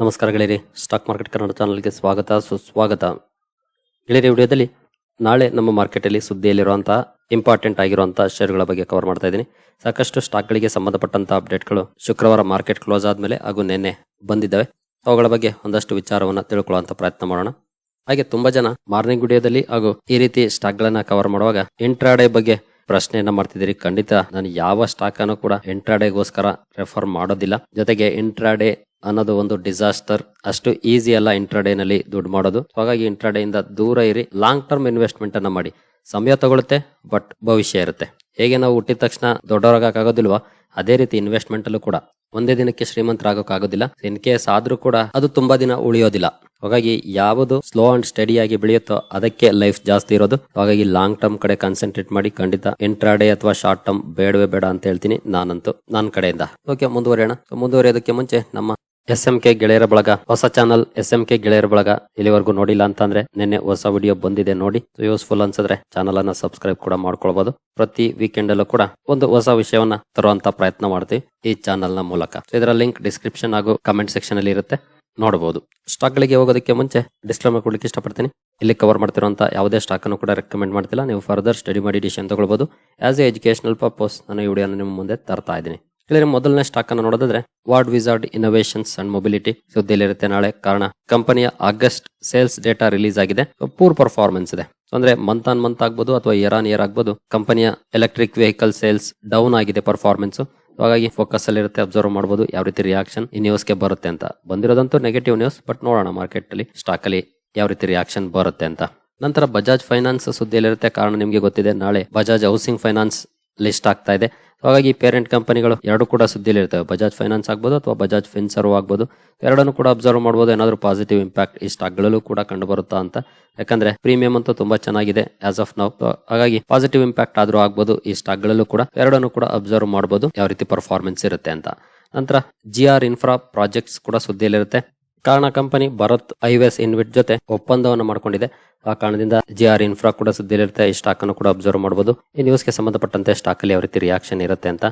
ನಮಸ್ಕಾರ ಗೆಳೆಯರಿ stock market Kannada ಚಾನಲ್ಗೆ ಸ್ವಾಗತ, ಸುಸ್ವಾಗತ. ಗೆಳೆಯರಿ, ವಿಡಿಯೋದಲ್ಲಿ ನಾಳೆ ನಮ್ಮ ಮಾರ್ಕೆಟಲ್ಲಿ ಸುದ್ದಿಯಲ್ಲಿರುವಂತಹ ಇಂಪಾರ್ಟೆಂಟ್ ಆಗಿರುವಂತಹ ಷೇರುಗಳ ಬಗ್ಗೆ ಕವರ್ ಮಾಡ್ತಾ ಇದ್ದೀನಿ. ಸಾಕಷ್ಟು ಸ್ಟಾಕ್ಗಳಿಗೆ ಸಂಬಂಧಪಟ್ಟಂತಹ ಅಪ್ಡೇಟ್ಗಳು ಶುಕ್ರವಾರ ಮಾರ್ಕೆಟ್ ಕ್ಲೋಸ್ ಆದಮೇಲೆ ಹಾಗೂ ನಿನ್ನೆ ಬಂದಿದ್ದಾವೆ. ಅವುಗಳ ಬಗ್ಗೆ ಒಂದಷ್ಟು ವಿಚಾರವನ್ನು ತಿಳ್ಕೊಳ್ಳುವಂತ ಪ್ರಯತ್ನ ಮಾಡೋಣ. ಹಾಗೆ ತುಂಬಾ ಜನ ಮಾರ್ನಿಂಗ್ ವಿಡಿಯೋದಲ್ಲಿ ಹಾಗೂ ಈ ರೀತಿ ಸ್ಟಾಕ್ ಗಳನ್ನ ಕವರ್ ಮಾಡುವಾಗ ಇಂಟ್ರಾಡೇ ಬಗ್ಗೆ ಪ್ರಶ್ನೆಯನ್ನ ಮಾಡ್ತಿದ್ದೀರಿ. ಖಂಡಿತ ನಾನು ಯಾವ ಸ್ಟಾಕ್ ಅನ್ನು ಕೂಡ ಇಂಟ್ರಾಡೇಗೋಸ್ಕರ ರೆಫರ್ ಮಾಡೋದಿಲ್ಲ. ಜೊತೆಗೆ ಇಂಟ್ರಾಡೇ ಅನ್ನೋದು ಒಂದು ಡಿಸಾಸ್ಟರ್ ಅಷ್ಟು ಈಸಿ ಅಲ್ಲ ಇಂಟ್ರಾಡೇ ನಲ್ಲಿ ದುಡ್ಡು ಮಾಡೋದು. ಹಾಗಾಗಿ ಇಂಟ್ರಾಡೇ ಇಂದ ದೂರ ಇರಿ. ಲಾಂಗ್ ಟರ್ಮ್ ಇನ್ವೆಸ್ಟ್ಮೆಂಟ್ ಅನ್ನ ಮಾಡಿ. ಸಮಯ ತಗೊಳುತ್ತೆ ಬಟ್ ಭವಿಷ್ಯ ಇರುತ್ತೆ. ಹೇಗೆ ನಾವು ಹುಟ್ಟಿದ ತಕ್ಷಣ ದೊಡ್ಡವರಾಗಕ್ಕಾಗೋದಿಲ್ವಾ ಅದೇ ರೀತಿ ಇನ್ವೆಸ್ಟ್ಮೆಂಟ್ ಅಲ್ಲೂ ಕೂಡ. ಒಂದೇ ದಿನಕ್ಕೆ ಶ್ರೀಮಂತರಾಗೋಕ್ಕಾಗೋದಿಲ್ಲ ಇನ್ ಕೇಸ್ ಆದ್ರೂ ಕೂಡ ಅದು ತುಂಬಾ ದಿನ ಉಳಿಯೋದಿಲ್ಲ. ಹಾಗಾಗಿ ಯಾವುದು ಸ್ಲೋ ಅಂಡ್ ಸ್ಟಡಿ ಆಗಿ ಬೆಳೆಯುತ್ತೋ ಅದಕ್ಕೆ ಲೈಫ್ ಜಾಸ್ತಿ ಇರೋದು. ಹಾಗಾಗಿ ಲಾಂಗ್ ಟರ್ಮ್ ಕಡೆ ಕಾನ್ಸಂಟ್ರೇಟ್ ಮಾಡಿ ಖಂಡಿತ ಇಂಟ್ರಾಡೇ ಅಥವಾ ಶಾರ್ಟ್ ಟರ್ಮ್ ಬೇಡವೇ ಬೇಡ ಅಂತ ಹೇಳ್ತೀನಿ ನಾನಂತೂ ನನ್ನ ಕಡೆಯಿಂದ. ಓಕೆ ಮುಂದುವರಿಯೋಣ. ಮುಂದುವರಿಯೋದಕ್ಕೆ ಮುಂಚೆ ನಮ್ಮ ಎಸ್ ಎಂ ಕೆ ಗೆಳೆಯರ ಬಳಗ, ಹೊಸ ಚಾನಲ್ ಎಸ್ ಎಂ ಕೆ ಗೆಳೆಯರ ಬಳಗ, ಇಲ್ಲಿವರೆಗೂ ನೋಡಿಲ್ಲ ಅಂತಂದ್ರೆ ನಿನ್ನೆ ಹೊಸ ವಿಡಿಯೋ ಬಂದಿದೆ ನೋಡಿ. ಯೂಸ್ಫುಲ್ ಅನ್ಸಿದ್ರೆ ಚಾನಲ್ ಅನ್ನ ಸಬ್ಸ್ಕ್ರೈಬ್ ಕೂಡ ಮಾಡ್ಕೊಳ್ಬಹುದು ಪ್ರತಿ ವೀಕೆಂಡ್ ಅಲ್ಲೂ ಕೂಡ ಒಂದು ಹೊಸ ವಿಷಯವನ್ನ ತರುವಂತ ಪ್ರಯತ್ನ ಮಾಡ್ತೀವಿ ಈ ಚಾನಲ್ನ ಮೂಲಕ. ಇದರ ಲಿಂಕ್ ಡಿಸ್ಕ್ರಿಪ್ಷನ್ ಹಾಗೂ ಕಮೆಂಟ್ ಸೆಕ್ಷನ್ ಅಲ್ಲಿ ಇರುತ್ತೆ. ನೋಡಬಹುದು ಸ್ಟಾಕ್ ಗಳಿಗೆ ಹೋಗೋದಕ್ಕೆ ಮುಂಚೆ ಡಿಸ್ಕ್ಲೇಮರ್ ಕೊಡ್ಲಿಕ್ಕೆ ಇಷ್ಟಪಡ್ತೀನಿ. ಇಲ್ಲಿ ಕವರ್ ಮಾಡ್ತಿರುವಂತ ಯಾವುದೇ ಸ್ಟಾಕ್ ಅನ್ನು ಕೂಡ ರೆಕಮೆಂಡ್ ಮಾಡ್ತಿಲ್ಲ. ನೀವು ಫರ್ದರ್ ಸ್ಟಡಿ ಮಾಡಿ ಡಿಸಿಷನ್ ತಗೊಳ್ಬಹುದು ಆಸ್ ಎ ಎಜುಕೇಶನಲ್ ಪರ್ಪಸ್ ನಾನು ಈ ವಿಡಿಯೋನ ನಿಮ್ಮ ಮುಂದೆ ತರ್ತಾ ಇದ್ದೀನಿ. ಇಲ್ಲಿ ಮೊದಲನೇ ಸ್ಟಾಕ್ ಅನ್ನು ನೋಡೋದಾದ್ರೆ Wardwizard Innovations and Mobility ಸುದ್ದಿಯಲ್ಲಿರುತ್ತೆ ನಾಳೆ ಕಾರಣ. ಕಂಪನಿಯ ಆಗಸ್ಟ್ ಸೇಲ್ಸ್ ಡೇಟಾ ರಿಲೀಸ್ ಆಗಿದೆ. ಪೂರ್ ಪರ್ಫಾರ್ಮೆನ್ಸ್ ಇದೆ. ಅಂದ್ರೆ ಮಂತ್ ಆನ್ ಮಂತ್ ಆಗ್ಬೋದು ಅಥವಾ ಇಯರ್ ಆನ್ ಇಯರ್ ಆಗ್ಬೋದು ಕಂಪನಿಯ ಎಲೆಕ್ಟ್ರಿಕ್ ವೆಹಿಕಲ್ ಸೇಲ್ಸ್ ಡೌನ್ ಆಗಿದೆ ಪರ್ಫಾರ್ಮೆನ್ಸ್ ಹಾಗಾಗಿ ಫೋಕಸ್ ಅಲ್ಲಿ ಇರುತ್ತೆ ಅಬ್ಸರ್ವ್ ಮಾಡಬಹುದು ಯಾವ ರೀತಿ ರಿಯಾಕ್ಷನ್ ಈ ನ್ಯೂಸ್ಗೆ ಬರುತ್ತೆ ಅಂತ. ಬಂದಿರೋದಂತೂ ನೆಗೆಟಿವ್ ನ್ಯೂಸ್ ಬಟ್ ನೋಡೋಣ ಮಾರ್ಕೆಟ್ ಅಲ್ಲಿ ಸ್ಟಾಕ್ ಅಲ್ಲಿ ಯಾವ ರೀತಿ ರಿಯಾಕ್ಷನ್ ಬರುತ್ತೆ ಅಂತ. ನಂತರ ಬಜಾಜ್ ಫೈನಾನ್ಸ್ ಸುದ್ದಿಯಲ್ಲಿರುತ್ತೆ. ಕಾರಣ ನಿಮಗೆ ಗೊತ್ತಿದೆ, ನಾಳೆ ಬಜಾಜ್ ಹೌಸಿಂಗ್ ಫೈನಾನ್ಸ್ ಲಿಸ್ಟ್ ಆಗ್ತಾ ಇದೆ. ಹಾಗಾಗಿ ಪೇರೆಂಟ್ ಕಂಪನಿಗಳು ಎರಡು ಕೂಡ ಸುದ್ದಿಯಲ್ಲಿ ಇರ್ತವೆ. ಬಜಾಜ್ ಫೈನಾನ್ಸ್ ಆಗ್ಬೋದು ಅಥವಾ ಬಜಾಜ್ ಫಿನ್ಸರ್ವ್ ಆಗ್ಬೋದು. ಎರಡನ್ನು ಕೂಡ ಅಬ್ಸರ್ವ್ ಮಾಡಬಹುದು ಏನಾದರೂ ಪಾಸಿಟಿವ್ ಇಂಪ್ಯಾಕ್ಟ್ ಈ ಸ್ಟಾಕ್ಗಳಲ್ಲೂ ಕೂಡ ಕಂಡು ಬರುತ್ತಾ ಅಂತ. ಯಾಕಂದ್ರೆ ಪ್ರೀಮಿಯಂ ಅಂತೂ ತುಂಬಾ ಚೆನ್ನಾಗಿದೆ ಆಸ್ ಆಫ್ ನೌ ಹಾಗಾಗಿ ಪಾಸಿಟಿವ್ ಇಂಪ್ಯಾಕ್ಟ್ ಆದರೂ ಆಗ್ಬೋದು. ಈ ಸ್ಟಾಕ್ಗಳಲ್ಲೂ ಕೂಡ ಎರಡನ್ನು ಕೂಡ ಅಬ್ಸರ್ವ್ ಮಾಡಬಹುದು ಯಾವ ರೀತಿ ಪರ್ಫಾರ್ಮೆನ್ಸ್ ಇರುತ್ತೆ ಅಂತ. ನಂತರ ಜಿ ಆರ್ ಇನ್ಫ್ರಾ ಪ್ರಾಜೆಕ್ಟ್ಸ್ ಕೂಡ ಸುದ್ದಿಯಲ್ಲಿರುತ್ತೆ. ಕಾರಣ ಕಂಪನಿ ಭರತ್ ಐವೇಸ್ ಇನ್ವಿಟ್ ಜೊತೆ ಒಪ್ಪಂದವನ್ನು ಮಾಡಿಕೊಂಡಿದೆ. ಆ ಕಾರಣದಿಂದ ಜಿ ಆರ್ ಇನ್ಫ್ರಾ ಕೂಡ ಸುದ್ದಿಯಲ್ಲಿರುತ್ತೆ. ಈ ಸ್ಟಾಕ್ ಅನ್ನು ಕೂಡ ಅಬ್ಸರ್ವ್ ಮಾಡಬಹುದು ಈ ನ್ಯೂಸ್ಗೆ ಸಂಬಂಧಪಟ್ಟಂತೆ ಸ್ಟಾಕ್ ಅಲ್ಲಿ ಯಾವ ರೀತಿ ರಿಯಾಕ್ಷನ್ ಇರುತ್ತೆ ಅಂತ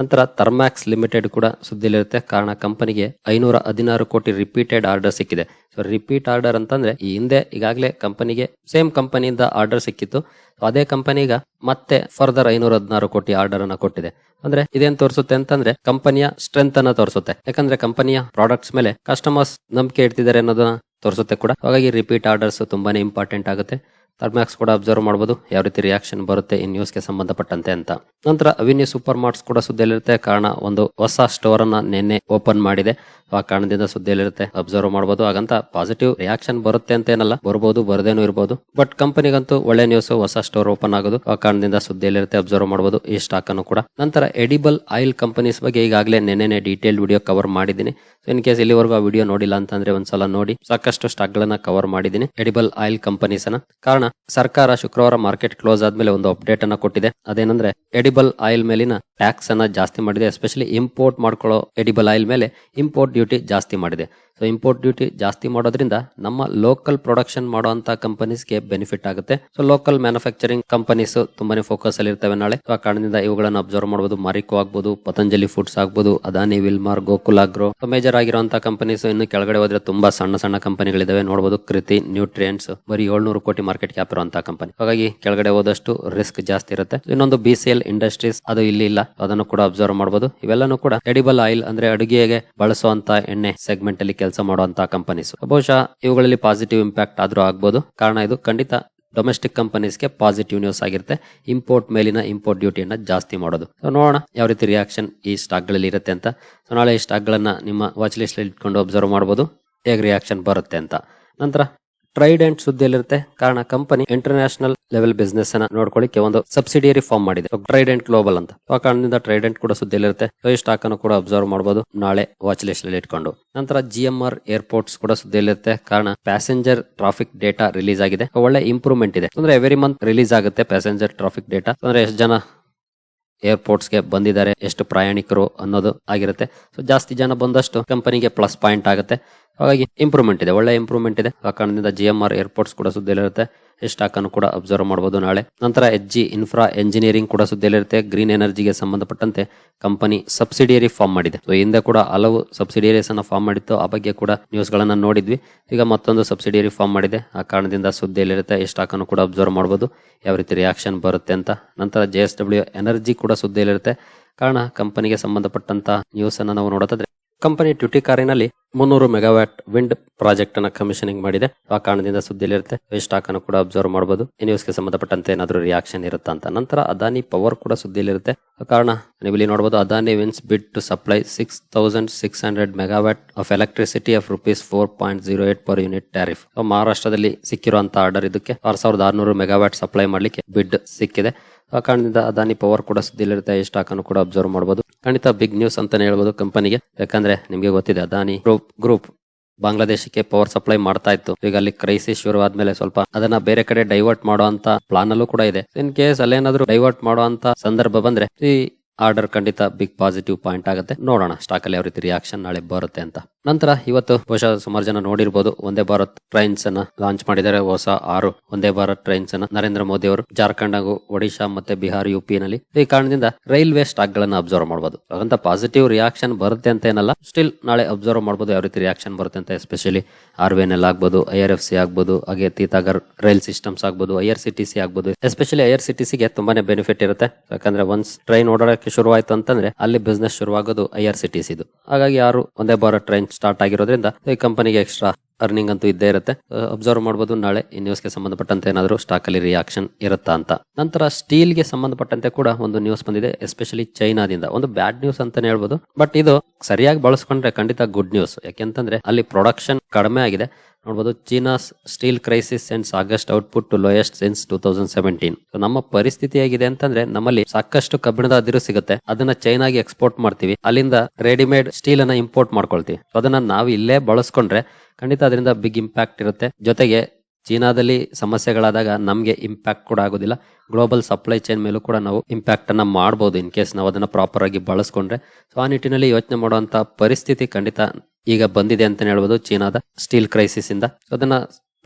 ನಂತರ ಥರ್ಮ್ಯಾಕ್ಸ್ ಲಿಮಿಟೆಡ್ ಕೂಡ ಸುದ್ದಿಯಲ್ಲಿರುತ್ತೆ. ಕಾರಣ ಕಂಪನಿಗೆ ಐನೂರ ಹದಿನಾರು ಕೋಟಿ ರಿಪೀಟೆಡ್ ಆರ್ಡರ್ ಸಿಕ್ಕಿದೆ. ಸೊ ರಿಪೀಟ್ ಆರ್ಡರ್ ಅಂತಂದ್ರೆ ಈ ಹಿಂದೆ ಈಗಾಗಲೇ ಕಂಪನಿಗೆ ಸೇಮ್ ಕಂಪನಿಯಿಂದ ಆರ್ಡರ್ ಸಿಕ್ಕಿತ್ತು. ಅದೇ ಕಂಪನಿಗ ಮತ್ತೆ ಫರ್ದರ್ ಐನೂರ ಹದಿನಾರು ಕೋಟಿ ಆರ್ಡರ್ ಅನ್ನ ಕೊಟ್ಟಿದೆ. ಅಂದ್ರೆ ಇದೇನ್ ತೋರಿಸುತ್ತೆ ಅಂತಂದ್ರೆ ಕಂಪನಿಯ ಸ್ಟ್ರೆಂತ್ ಅನ್ನ ತೋರಿಸುತ್ತೆ. ಯಾಕಂದ್ರೆ ಕಂಪನಿಯ ಪ್ರಾಡಕ್ಟ್ಸ್ ಮೇಲೆ ಕಸ್ಟಮರ್ಸ್ ನಂಬಿಕೆ ಇಡ್ತಿದ್ದಾರೆ ಅನ್ನೋದನ್ನ ತೋರಿಸುತ್ತೆ ಕೂಡ. ಹಾಗಾಗಿ ರಿಪೀಟ್ ಆರ್ಡರ್ಸ್ ತುಂಬಾನೇ ಇಂಪಾರ್ಟೆಂಟ್ ಆಗುತ್ತೆ. ಥರ್ಮ್ಯಾಕ್ಸ್ ಕೂಡ ಅಬ್ಸರ್ವ್ ಮಾಡಬಹುದು ಯಾವ ರೀತಿ ರಿಯಾಕ್ಷನ್ ಬರುತ್ತೆ ಈ ನ್ಯೂಸ್ಗೆ ಸಂಬಂಧಪಟ್ಟಂತೆ ಅಂತ. ನಂತರ ಅವಿನ್ಯೂ ಸೂಪರ್ ಮಾರ್ಟ್ಸ್ ಕೂಡ ಸುದ್ದಿಯಲ್ಲಿರುತ್ತೆ. ಕಾರಣ ಒಂದು ಹೊಸ ಸ್ಟೋರ್ ಅನ್ನ ನಿನ್ನೆ ಓಪನ್ ಮಾಡಿದೆ. ಆ ಕಾರಣದಿಂದ ಸುದ್ದಿಯಲ್ಲಿರುತ್ತೆ. ಅಬ್ಸರ್ವ್ ಮಾಡಬಹುದು ಹಾಗಂತ ಪಾಸಿಟಿವ್ ರಿಯಾಕ್ಷನ್ ಬರುತ್ತೆ ಅಂತ ಏನಲ್ಲ. ಬರ್ಬೋದು ಬರದೇನು ಇರಬಹುದು ಬಟ್ ಕಂಪನಿಗಂತೂ ಒಳ್ಳೆ ನ್ಯೂಸ್ ಹೊಸ ಸ್ಟೋರ್ ಓಪನ್ ಆಗೋದು. ಆ ಕಾರಣದಿಂದ ಸುದ್ದಿಯಲ್ಲಿರುತ್ತೆ ಅಬ್ಸರ್ವ್ ಮಾಡಬಹುದು ಈ ಸ್ಟಾಕ್ ಅನ್ನು ಕೂಡ. ನಂತರ ಎಡಿಬಲ್ ಆಯಿಲ್ ಕಂಪನೀಸ್ ಬಗ್ಗೆ ಈಗಾಗಲೇ ನಿನ್ನೆ ಡೀಟೇಲ್ ವಿಡಿಯೋ ಕವರ್ ಮಾಡಿದ್ದೀನಿ. ಇನ್ ಕೇಸ್ ಇಲ್ಲಿವರೆಗೂ ಆ ವಿಡಿಯೋ ನೋಡಿಲ್ಲ ಅಂತಂದ್ರೆ ಒಂದ್ಸಲ ನೋಡಿ. ಸಾಕಷ್ಟು ಸ್ಟಾಕ್ ಗಳನ್ನ ಕವರ್ ಮಾಡಿದ್ದೀನಿ. ಎಡಿಬಲ್ ಆಯಿಲ್ ಕಂಪನೀಸ್ ಅನ್ನ. ಕಾರಣ ಸರ್ಕಾರ ಶುಕ್ರವಾರ ಮಾರ್ಕೆಟ್ ಕ್ಲೋಸ್ ಆದ್ಮೇಲೆ ಒಂದು ಅಪ್ಡೇಟ್ ಅನ್ನ ಕೊಟ್ಟಿದೆ. ಅದೇನಂದ್ರೆ ಎಡಿಬಲ್ ಆಯಿಲ್ ಮೇಲಿನ ಟ್ಯಾಕ್ಸ್ ಅನ್ನ ಜಾಸ್ತಿ ಮಾಡಿದೆ. ಎಸ್ಪೆಷಲಿ ಇಂಪೋರ್ಟ್ ಮಾಡ್ಕೊಳ್ಳೋ ಎಡಿಬಲ್ ಆಯಿಲ್ ಮೇಲೆ ಇಂಪೋರ್ಟ್ ಡ್ಯೂಟಿ ಜಾಸ್ತಿ ಮಾಡಿದೆ. ಸೊ ಇಂಪೋರ್ಟ್ ಡ್ಯೂಟಿ ಜಾಸ್ತಿ ಮಾಡೋದ್ರಿಂದ ನಮ್ಮ ಲೋಕಲ್ ಪ್ರೊಡಕ್ಷನ್ ಮಾಡುವಂತ ಕಂಪನೀಸ್ಗೆ ಬೆನಿಫಿಟ್ ಆಗುತ್ತೆ. ಸೊ ಲೋಕಲ್ ಮ್ಯಾನುಫ್ಯಾಕ್ಚರಿಂಗ್ ಕಂಪನೀಸ್ ತುಂಬಾನೇ ಫೋಕಸ್ ಅಲ್ಲಿ ಇರ್ತವೆ ನಾಳೆ. ಆ ಕಾರಣದಿಂದ ಇವುಗಳನ್ನು ಅಬ್ಸರ್ವ್ ಮಾಡಬಹುದು ಮಾರಿಕೋ ಆಗ್ಬಹುದು ಪತಂಜಲಿ ಫುಡ್ಸ್ ಆಗ್ಬಹುದು Adani, Wilmar, Gokul agro. Major ಆಗಿರುವಂತಹ ಕಂಪನೀಸ್ ಇನ್ನು ಕೆಳಗಡೆ ಹೋದ್ರೆ ತುಂಬಾ ಸಣ್ಣ ಸಣ್ಣ ಕಂಪನಿಗಳಿದಾವೆ ನೋಡಬಹುದು ಕೃತಿ ನ್ಯೂಟ್ರಿಯೆಂಟ್ಸ್ ಬರೀ ಏಳ್ನೂರು ಕೋಟಿ ಮಾರ್ಕೆಟ್ ಕ್ಯಾಪ್ ಇರುವಂತ ಕಂಪನಿ ಹಾಗಾಗಿ ಕೆಳಗಡೆ ಹೋದಷ್ಟು ರಿಸ್ಕ್ ಜಾಸ್ತಿ ಇರುತ್ತೆ. ಇನ್ನೊಂದು ಬಿ ಸಿ ಎಲ್ ಇಂಡಸ್ಟ್ರೀಸ್ ಅದು ಇಲ್ಲಿ ಇಲ್ಲ. ಅದನ್ನು ಕೂಡ ಅಬ್ಸರ್ವ್ ಮಾಡಬಹುದು ಇವೆಲ್ಲನೂ ಕೂಡ ಎಡಿಬಲ್ ಆಯಿಲ್ ಅಂದ್ರೆ ಅಡುಗೆಗೆ ಬಳಸುವಂತ ಎಣ್ಣೆ ಸೆಗ್ಮೆಂಟ್ ಅಲ್ಲಿ ಕೆಲಸ ಮಾಡುವಂತಹ ಕಂಪನೀಸ್ ಬಹುಶಃ ಇವುಗಳಲ್ಲಿ ಪಾಸಿಟಿವ್ ಇಂಪ್ಯಾಕ್ಟ್ ಆದ್ರೂ ಆಗ್ಬೋದು. ಕಾರಣ ಇದು, ಖಂಡಿತ ಡೊಮೆಸ್ಟಿಕ್ ಕಂಪನೀಸ್ಗೆ ಪಾಸಿಟಿವ್ ನ್ಯೂಸ್ ಆಗಿರುತ್ತೆ. ಇಂಪೋರ್ಟ್ ಮೇಲಿನ ಇಂಪೋರ್ಟ್ ಡ್ಯೂಟಿಯನ್ನ ಜಾಸ್ತಿ ಮಾಡೋದು. ಸೊ ನೋಡೋಣ ಯಾವ ರೀತಿ ರಿಯಾಕ್ಷನ್ ಈ ಸ್ಟಾಕ್ಗಳಲ್ಲಿ ಇರುತ್ತೆ ಅಂತ. ಸೊ ನಾಳೆ ಈ ಸ್ಟಾಕ್ ಗಳನ್ನ ನಿಮ್ಮ ವಾಚ್ ಲಿಸ್ಟ್ ಇಟ್ಕೊಂಡು ಅಬ್ಸರ್ವ್ ಮಾಡಬಹುದು ಹೇಗೆ ರಿಯಾಕ್ಷನ್ ಬರುತ್ತೆ ಅಂತ. ನಂತರ ಟ್ರೈಡೆಂಟ್ ಸುದ್ದಿಯಲ್ಲಿರುತ್ತೆ. ಕಾರಣ ಕಂಪನಿ ಇಂಟರ್ನ್ಯಾಷನಲ್ ಲೆವೆಲ್ ಬಿಸ್ನೆಸ್ ಅನ್ನ ನೋಡ್ಕೊಳ್ಳಿಕ್ಕೆ ಒಂದು ಸಬ್ಸಿಡಿಯರಿ ಫಾರ್ಮ್ ಮಾಡಿದೆ. ಟ್ರೈಡೆಂಟ್ ಗ್ಲೋಬಲ್ ಅಂತ. ಆ ಕಾರಣದಿಂದ ಟ್ರೈಡೆಂಟ್ ಕೂಡ ಸುದ್ದಿಯಲ್ಲಿರುತ್ತೆ. ಸೊ ಈ ಸ್ಟಾಕ್ ಅನ್ನು ಕೂಡ ಅಬ್ಸರ್ವ್ ಮಾಡಬಹುದು ನಾಳೆ ವಾಚ್ ಲಿಸ್ಟ್ ಅಲ್ಲಿ ಇಟ್ಕೊಂಡು. ನಂತರ ಜಿ ಎಂ ಆರ್ ಏರ್ಪೋರ್ಟ್ಸ್ ಕೂಡ ಸುದ್ದಿಯಲ್ಲಿರುತ್ತೆ. ಕಾರಣ ಪ್ಯಾಸೆಂಜರ್ ಟ್ರಾಫಿಕ್ ಡೇಟಾ ರಿಲೀಸ್ ಆಗಿದೆ. ಒಳ್ಳೆ ಇಂಪ್ರೂವ್ಮೆಂಟ್ ಇದೆ. ಅಂದ್ರೆ ಎವ್ರಿ ಮಂತ್ ರಿಲೀಸ್ ಆಗುತ್ತೆ ಪ್ಯಾಸೆಂಜರ್ ಟ್ರಾಫಿಕ್ ಡೇಟಾ ಅಂದ್ರೆ ಎಷ್ಟು ಜನ ಏರ್ಪೋರ್ಟ್ಸ್ಗೆ ಬಂದಿದ್ದಾರೆ, ಎಷ್ಟು ಪ್ರಯಾಣಿಕರು ಅನ್ನೋದು ಆಗಿರುತ್ತೆ. ಸೊ ಜಾಸ್ತಿ ಜನ ಬಂದಷ್ಟು ಕಂಪನಿಗೆ ಪ್ಲಸ್ ಪಾಯಿಂಟ್ ಆಗುತ್ತೆ. ಹಾಗಾಗಿ ಇಂಪ್ರೂವ್ಮೆಂಟ್ ಇದೆ. ಒಳ್ಳೆ ಇಂಪ್ರೂವ್ಮೆಂಟ್ ಇದೆ. ಆ ಕಾರಣದಿಂದ ಜಿ ಎಂ ಆರ್ ಏರ್ಪೋರ್ಟ್ಸ್ ಕೂಡ ಸುದ್ದಿಯಲ್ಲಿರುತ್ತೆ. ಸ್ಟಾಕ್ ಅನ್ನು ಕೂಡ ಅಬ್ಸರ್ವ್ ಮಾಡಬಹುದು ನಾಳೆ. ನಂತರ ಎಚ್ ಜಿ ಇನ್ಫ್ರಾ ಎಂಜಿನಿಯರಿಂಗ್ ಕೂಡ ಸುದ್ದಿಯಲ್ಲಿರುತ್ತೆ. ಗ್ರೀನ್ ಎನರ್ಜಿಗೆ ಸಂಬಂಧಪಟ್ಟಂತೆ ಕಂಪನಿ ಸಬ್ಸಿಡಿಯರಿ ಫಾರ್ಮ್ ಮಾಡಿದೆ. ಸೊ ಹಿಂದೆ ಕೂಡ ಹಲವು ಸಬ್ಸಿಡಿಯರೀಸ್ ಅನ್ನು ಫಾರ್ಮ್ ಮಾಡಿತ್ತು. ಆ ಬಗ್ಗೆ ಕೂಡ ನ್ಯೂಸ್ ಗಳನ್ನ ನೋಡಿದ್ವಿ. ಈಗ ಮತ್ತೊಂದು ಸಬ್ಸಿಡಿಯರಿ ಫಾರ್ಮ್ ಮಾಡಿದೆ. ಆ ಕಾರಣದಿಂದ ಸುದ್ದಿಯಲ್ಲಿರುತ್ತೆ. ಸ್ಟಾಕ್ ಅನ್ನು ಕೂಡ ಅಬ್ಸರ್ವ್ ಮಾಡಬಹುದು ಯಾವ ರೀತಿ ರಿಯಾಕ್ಷನ್ ಬರುತ್ತೆ ಅಂತ. ನಂತರ ಜೆ ಎಸ್ ಡಬ್ಲ್ಯೂ ಎನರ್ಜಿ ಕೂಡ ಸುದ್ದಿಯಲ್ಲಿರುತ್ತೆ. ಕಾರಣ ಕಂಪನಿಗೆ ಸಂಬಂಧಪಟ್ಟಂತ ನ್ಯೂಸ್ ಅನ್ನ ನಾವು ನೋಡೋದಾದ್ರೆ ಕಂಪನಿ ಟ್ಯುಟಿಕಾರಿನಲ್ಲಿ ಮುನ್ನೂರು ಮೆಗಾವ್ಯಾಟ್ ವಿಂಡ್ ಪ್ರಾಜೆಕ್ಟ್ ಅನ್ನ ಕಮಿಷನಿಂಗ್ ಮಾಡಿದೆ. ಆ ಕಾರಣದಿಂದ ಸುದ್ದಿಯಲ್ಲಿರುತ್ತೆ, ಈ ಸ್ಟಾಕ್ ಅನ್ನು ಕೂಡ ಅಬ್ಸರ್ವ್ ಮಾಡಬಹುದು ನ್ಯೂಸ್ಗೆ ಸಂಬಂಧಪಟ್ಟಂತೆ ಏನಾದರೂ ರಿಯಾಕ್ಷನ್ ಇರುತ್ತಾ ಅಂತ. ನಂತರ ಅದಾನಿ ಪವರ್ ಕೂಡ ಸುದ್ದಿಯಲ್ಲಿರುತ್ತೆ. ಆ ಕಾರಣ ನೀವು ಇಲ್ಲಿ ನೋಡಬಹುದು Adani wins bid to supply six thousand six hundred megawatt of electricity of rupees four point zero eight per unit tariff ಮಹಾರಾಷ್ಟ್ರದಲ್ಲಿ ಸಿಕ್ಕಿರುವಂತಹ ಆರ್ಡರ್ ಇದಕ್ಕೆ ಆರ್ ಸಾವಿರದ ಆರ್ನೂರು ಮೆಗಾವ್ಯಾಟ್ ಸಪ್ಲೈ ಮಾಡಲಿಕ್ಕೆ ಬಿಡ್ ಸಿಕ್ಕಿದೆ. ಆ ಕಾರಣದಿಂದ ಅದಾನಿ ಪವರ್ ಕೂಡ ಸುದ್ದಿಲಿರುತ್ತೆ ಈ ಸ್ಟಾಕ್ ಕೂಡ ಅಬ್ಸರ್ವ್ ಮಾಡಬಹುದು ಖಂಡಿತ ಬಿಗ್ ನ್ಯೂಸ್ ಅಂತಾನೆ ಹೇಳ್ಬೋದು ಕಂಪನಿಗೆ ಯಾಕಂದ್ರೆ ನಿಮಗೆ ಗೊತ್ತಿದೆ ಅದಾನಿ ಗ್ರೂಪ್ ಗ್ರೂಪ್ ಬಾಂಗ್ಲಾದೇಶಕ್ಕೆ ಪವರ್ ಸಪ್ಲೈ ಮಾಡ್ತಾ ಇತ್ತು. ಈಗ ಅಲ್ಲಿ ಕ್ರೈಸಿಸ್ ಶುರು ಆದ್ಮೇಲೆ ಸ್ವಲ್ಪ ಅದನ್ನ ಬೇರೆ ಕಡೆ ಡೈವರ್ಟ್ ಮಾಡುವಂತ ಪ್ಲಾನ್ ಅಲ್ಲೂ ಕೂಡ ಇದೆ. ಇನ್ ಕೇಸ್ ಅಲ್ಲೇನಾದ್ರೂ ಡೈವರ್ಟ್ ಮಾಡುವಂತ ಸಂದರ್ಭ ಬಂದ್ರೆ ಈ ಆರ್ಡರ್ ಖಂಡಿತ ಬಿಗ್ ಪಾಸಿಟಿವ್ ಪಾಯಿಂಟ್ ಆಗುತ್ತೆ. ನೋಡೋಣ ಸ್ಟಾಕ್ ಅಲ್ಲಿ ಯಾವ ರೀತಿ ರಿಯಾಕ್ಷನ್ ನಾಳೆ ಬರುತ್ತೆ ಅಂತ. ನಂತರ ಇವತ್ತು ಬಹುಶಃ ಸುಮಾರು ಜನ ನೋಡಿರ್ಬೋದು, ಒಂದೇ ಭಾರತ್ ಟ್ರೈನ್ಸ್ ಅನ್ನ ಲಾಂಚ್ ಮಾಡಿದ್ದಾರೆ ಹೊಸ ಆರು. ಒಂದೇ ಭಾರತ್ ಟ್ರೈನ್ಸ್ ಅನ್ನ ನರೇಂದ್ರ ಮೋದಿ ಅವರು ಜಾರ್ಖಂಡ್ ಹಾಗೂ ಒಡಿಶಾ ಮತ್ತೆ ಬಿಹಾರ್ ಯುಪಿ ನಲ್ಲಿ ಈ ಕಾರಣದಿಂದ ರೈಲ್ವೆ ಸ್ಟಾಕ್ ಗಳನ್ನ ಅಬ್ಸರ್ವ್ ಮಾಡಬಹುದು ಹಾಗಂತ ಪಾಸಿಟಿವ್ ರಿಯಾಕ್ಷನ್ ಬರುತ್ತೆ ಅಂತ ಏನಲ್ಲ ಸ್ಟಿಲ್ ನಾಳೆ ಅಬ್ಸರ್ವ್ ಮಾಡಬಹುದು ಯಾವ ರೀತಿ ರಿಯಾಕ್ಷನ್ ಬರುತ್ತೆ ಅಂತ ಎಸ್ಪೆಷಲಿ ಆರ್ ಎನ್ ಎಲ್ ಆಗ್ಬೋದು ಐ ಆರ್ ಎಫ್ ಸಿ ಆಗ್ಬೋದು, ಹಾಗೆ ತೀತಾಗರ್ ರೈಲ್ ಸಿಸ್ಟಮ್ಸ್ ಆಗ್ಬೋದು I R C T C ಆಗ್ಬೋದು especially I R C T ಸಿಗೆ ತುಂಬಾನೇ ಬೆನಿಫಿಟ್ ಇರುತ್ತೆ. ಯಾಕಂದ್ರೆ ಒನ್ಸ್ ಟ್ರೈನ್ ಓಡಾಡಕ್ಕೆ ಶುರುವಾಯ್ತು ಅಂತಂದ್ರೆ ಅಲ್ಲಿ ಬಿಸ್ನೆಸ್ ಶುರುವಾಗೋದು ಐ ಆರ್ ಸಿ ಟಿ ಸಿದು ಹಾಗಾಗಿ ಯಾರು ಒಂದೇ ಬಾರ ಟ್ರೈನ್ ಸ್ಟಾರ್ಟ್ ಆಗಿರೋದ್ರಿಂದ ಈ ಕಂಪನಿಗೆ ಎಕ್ಸ್ಟ್ರಾ ಅರ್ನಿಂಗ್ ಅಂತೂ ಇದ್ದೇ ಇರುತ್ತೆ. ಅಬ್ಸರ್ವ್ ಮಾಡಬಹುದು ನಾಳೆ ಈ ನ್ಯೂಸ್ಗೆ ಸಂಬಂಧಪಟ್ಟಂತೆ ಏನಾದರೂ ಸ್ಟಾಕ್ ಅಲ್ಲಿ ರಿಯಾಕ್ಷನ್ ಇರುತ್ತಾ ಅಂತ. ನಂತರ ಸ್ಟೀಲ್ಗೆ ಸಂಬಂಧಪಟ್ಟಂತೆ ಕೂಡ ಒಂದು ನ್ಯೂಸ್ ಬಂದಿದೆ ಎಸ್ಪೆಷಲಿ ಚೈನಾದಿಂದ ಒಂದು ಬ್ಯಾಡ್ ನ್ಯೂಸ್ ಅಂತಾನೆ ಹೇಳ್ಬೋದು. ಬಟ್ ಇದು ಸರಿಯಾಗಿ ಬಳಸ್ಕೊಂಡ್ರೆ ಖಂಡಿತ ಗುಡ್ ನ್ಯೂಸ್ ಯಾಕೆಂತಂದ್ರೆ ಅಲ್ಲಿ ಪ್ರೊಡಕ್ಷನ್ ಕಡಿಮೆ ಆಗಿದೆ. ನೋಡಬಹುದು China steel crisis since August output to lowest since two thousand seventeen. ನಮ್ಮ ಪರಿಸ್ಥಿತಿ ಹೇಗಿದೆ ಅಂತಂದ್ರೆ, ನಮ್ಮಲ್ಲಿ ಸಾಕಷ್ಟು ಕಬ್ಬಿಣದ ಅದಿರು ಸಿಗುತ್ತೆ. ಅದನ್ನ ಚೈನಾಗೆ ಎಕ್ಸ್ಪೋರ್ಟ್ ಮಾಡ್ತೀವಿ. ಅಲ್ಲಿಂದ ರೆಡಿಮೇಡ್ ಸ್ಟೀಲ್ ಅನ್ನ ಇಂಪೋರ್ಟ್ ಮಾಡ್ಕೊಳ್ತೀವಿ. ಅದನ್ನ ನಾವು ಇಲ್ಲೇ ಬಳಸ್ಕೊಂಡ್ರೆ ಖಂಡಿತ ಅದರಿಂದ ಬಿಗ್ ಇಂಪ್ಯಾಕ್ಟ್ ಇರುತ್ತೆ. ಜೊತೆಗೆ ಚೀನಾದಲ್ಲಿ ಸಮಸ್ಯೆಗಳಾದಾಗ ನಮಗೆ ಇಂಪ್ಯಾಕ್ಟ್ ಕೂಡ ಆಗೋದಿಲ್ಲ. ಗ್ಲೋಬಲ್ ಸಪ್ಲೈ ಚೈನ್ ಮೇಲೂ ಕೂಡ ನಾವು ಇಂಪ್ಯಾಕ್ಟ್ ಮಾಡ್ಬೋದು ಇನ್ ಕೇಸ್ ನಾವು ಅದನ್ನ ಪ್ರಾಪರ್ ಆಗಿ ಬಳಸ್ಕೊಂಡ್ರೆ. ಸೊ ಆ ನಿಟ್ಟಿನಲ್ಲಿ ಯೋಚನೆ ಮಾಡುವಂತ ಪರಿಸ್ಥಿತಿ ಖಂಡಿತ ಈಗ ಬಂದಿದೆ ಅಂತ ಹೇಳ್ಬೋದು ಚೀನಾದ ಸ್ಟೀಲ್ ಕ್ರೈಸಿಸ್ ಇಂದ. ಅದನ್ನು ಅದನ್ನ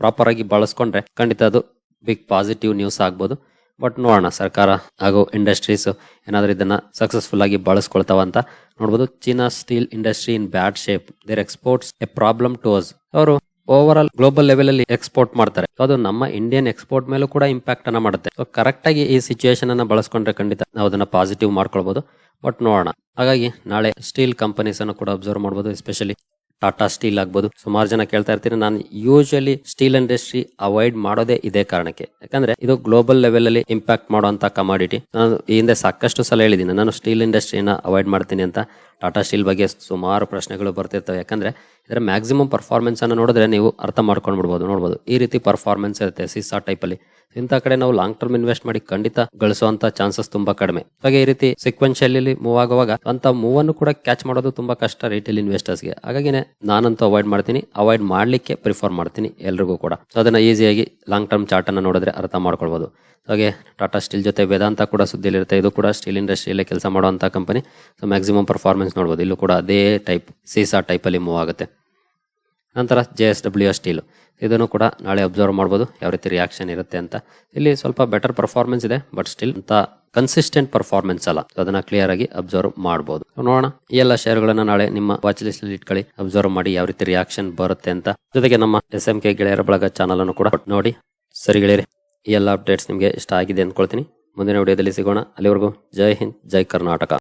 ಪ್ರಾಪರ್ ಆಗಿ ಬಳಸ್ಕೊಂಡ್ರೆ ಖಂಡಿತ ಅದು ಬಿಗ್ ಪಾಸಿಟಿವ್ ನ್ಯೂಸ್ ಆಗ್ಬೋದು. ಬಟ್ ನೋಡೋಣ, ಸರ್ಕಾರ ಹಾಗೂ ಇಂಡಸ್ಟ್ರೀಸ್ ಏನಾದರೂ ಇದನ್ನ ಸಕ್ಸಸ್ಫುಲ್ ಆಗಿ ಬಳಸ್ಕೊಳ್ತಾವ ಅಂತ ನೋಡ್ಬೋದು. China steel industry in bad shape their exports a problem to us ಅವರು ಓವರ್ ಆಲ್ ಗ್ಲೋಬಲ್ ಲೆವೆಲ್ ಅಲ್ಲಿ ಎಕ್ಸ್ಪೋರ್ಟ್ ಮಾಡ್ತಾರೆ. ಅದು ನಮ್ಮ ಇಂಡಿಯನ್ ಎಕ್ಸ್ಪೋರ್ಟ್ ಮೇಲೂ ಕೂಡ ಇಂಪ್ಯಾಕ್ಟ್ ಅನ್ನ ಮಾಡುತ್ತೆ. ಕರೆಕ್ಟ್ ಆಗಿ ಈ ಸಿಚುಯೇಷನ್ ಅನ್ನ ಬಳಸ್ಕೊಂಡ್ರೆ ಖಂಡಿತ ನಾವು ಅದನ್ನ ಪಾಸಿಟಿವ್ ಮಾಡ್ಕೊಳ್ಬಹುದು ಬಟ್ ನೋಡೋಣ. ಹಾಗಾಗಿ ನಾಳೆ ಸ್ಟೀಲ್ ಕಂಪನೀಸ್ ಅನ್ನು ಕೂಡ ಅಬ್ಸರ್ವ್ ಮಾಡಬಹುದು ಎಸ್ಪೆಷಲಿ ಟಾಟಾ ಸ್ಟೀಲ್ ಆಗ್ಬೋದು. ಸುಮಾರು ಜನ ಕೇಳ್ತಾ ಇರ್ತೀನಿ. ನಾನು ಯೂಶಲಿ ಸ್ಟೀಲ್ ಇಂಡಸ್ಟ್ರಿ ಅವಾಯ್ಡ್ ಮಾಡೋದೇ ಇದೇ ಕಾರಣಕ್ಕೆ. ಯಾಕಂದ್ರೆ ಇದು ಗ್ಲೋಬಲ್ ಲೆವೆಲ್ ಅಲ್ಲಿ ಇಂಪ್ಯಾಕ್ಟ್ ಮಾಡುವಂತ ಕಮಾಡಿಟಿ ನಾನು ಈ ಹಿಂದೆ ಸಾಕಷ್ಟು ಸಲ ಹೇಳಿದ್ದೀನಿ. ನಾನು ಸ್ಟೀಲ್ ಇಂಡಸ್ಟ್ರಿನ ಅವಾಯ್ಡ್ ಮಾಡ್ತೀನಿ ಅಂತ ಟಾಟಾ ಸ್ಟೀಲ್ ಬಗ್ಗೆ ಸುಮಾರು ಪ್ರಶ್ನೆಗಳು ಬರ್ತಿರ್ತವೆ. ಯಾಕಂದ್ರೆ ಇದರ ಮ್ಯಾಕ್ಸಿಮಮ್ ಪರ್ಫಾರ್ಮೆನ್ಸ್ ಅನ್ನು ನೋಡಿದ್ರೆ ನೀವು ಅರ್ಥ ಮಾಡ್ಕೊಂಡ್ಬಿಡ್ಬೋದು, ನೋಡ್ಬೋದು. ಈ ರೀತಿ ಪರ್ಫಾರ್ಮೆನ್ಸ್ ಇರುತ್ತೆ ಸಿಸಾ ಟೈಪ್ ಅಲ್ಲಿ. ಇಂಥ ಕಡೆ ನಾವು ಲಾಂಗ್ ಟರ್ಮ್ ಇನ್ವೆಸ್ಟ್ ಮಾಡಿ ಖಂಡಿತ ಗಳಿಸುವಂತ ಚಾನ್ಸಸ್ ತುಂಬಾ ಕಡಿಮೆ. ಹಾಗೆ ಈ ರೀತಿ ಸಿಕ್ವೆನ್ಶಿಯಲಿ ಮೂವ್ ಆಗುವಾಗ ಅಂತ ಮೂವ್ ಅನ್ನು ಕೂಡ ಕ್ಯಾಚ್ ಮಾಡೋದು ತುಂಬಾ ಕಷ್ಟ ರಿಟೇಲ್ ಇನ್ವೆಸ್ಟರ್ಸ್ಗೆ ಹಾಗಾಗಿನೇ ನಾನಂತೂ ಅವಾಯ್ಡ್ ಮಾಡ್ತೀನಿ. ಅವಾಯ್ಡ್ ಮಾಡ್ಲಿಕ್ಕೆ ಪ್ರಿಫರ್ ಮಾಡ್ತೀನಿ ಎಲ್ರಿಗೂ ಕೂಡ. ಸೊ ಅದನ್ನ ಈಸಿಯಾಗಿ ಲಾಂಗ್ ಟರ್ಮ್ ಚಾರ್ಟ್ ಅನ್ನ ನೋಡಿದ್ರೆ ಅರ್ಥ ಮಾಡ್ಕೊಳ್ಬಹುದು ಹಾಗೆ ಟಾಟಾ ಸ್ಟೀಲ್ ಜೊತೆ ವೇದಾಂತ ಕೂಡ ಸುದ್ದಿಲಿರುತ್ತೆ ಇದು ಕೂಡ ಸ್ಟೀಲ್ ಇಂಡಸ್ಟ್ರಿಯಲ್ಲೇ ಕೆಲಸ ಮಾಡುವಂತ ಕಂಪನಿ ಸೊ ಮ್ಯಾಕ್ಸಿಮಮ್ ಪರ್ಫಾರ್ಮೆನ್ಸ್ ನೋಡಬಹುದು ಇಲ್ಲೂ ಕೂಡ ಅದೇ ಟೈಪ್ ಸೀಸಾ ಟೈಪ್ ಅಲ್ಲಿ ಮೂವ್ ಆಗುತ್ತೆ. ನಂತರ ಜೆ ಎಸ್ ಡಬ್ಲ್ಯೂ ಸ್ಟೀಲ್ ಇದನ್ನು ಕೂಡ ನಾಳೆ ಅಬ್ಸರ್ವ್ ಮಾಡ್ಬೋದು, ಯಾವ ರೀತಿ ರಿಯಾಕ್ಷನ್ ಇರುತ್ತೆ ಅಂತ. ಇಲ್ಲಿ ಸ್ವಲ್ಪ ಬೆಟರ್ ಪರ್ಫಾರ್ಮೆನ್ಸ್ ಇದೆ ಬಟ್ ಸ್ಟಿಲ್ ಅಂತ ಕನ್ಸಿಸ್ಟೆಂಟ್ ಪರ್ಫಾರ್ಮೆನ್ಸ್ ಅಲ್ಲ. ಅದನ್ನ ಕ್ಲಿಯರ್ ಆಗಿ ಅಬ್ಸರ್ವ್ ಮಾಡಬಹುದು ನೋಡೋಣ. ಎಲ್ಲ ಶೇರ್ಗಳನ್ನ ನಾಳೆ ನಿಮ್ಮ ವಾಚ್ ಲಿಸ್ಟ್ ಅಲ್ಲಿ ಇಟ್ಕೊಳ್ಳಿ ಅಬ್ಸರ್ವ್ ಮಾಡಿ ಯಾವ ರೀತಿ ರಿಯಾಕ್ಷನ್ ಬರುತ್ತೆ ಅಂತ. ಜೊತೆಗೆ ನಮ್ಮ ಎಸ್ ಎಂ ಕೆ ಗೆಳೆಯರ ಬಳಗ ಚಾನಲ್ ಅನ್ನು ಕೂಡ ನೋಡಿ. ಸರಿ ಗೆಳೆಯರಿ, ಈ ಎಲ್ಲ ಅಪ್ಡೇಟ್ಸ್ ನಿಮಗೆ ಇಷ್ಟ ಆಗಿದೆ ಅಂದ್ಕೊಳ್ತೀನಿ ಮುಂದಿನ ವಿಡಿಯೋದಲ್ಲಿ ಸಿಗೋಣ. ಅಲ್ಲಿವರೆಗೂ ಜೈ ಹಿಂದ್, ಜೈ ಕರ್ನಾಟಕ.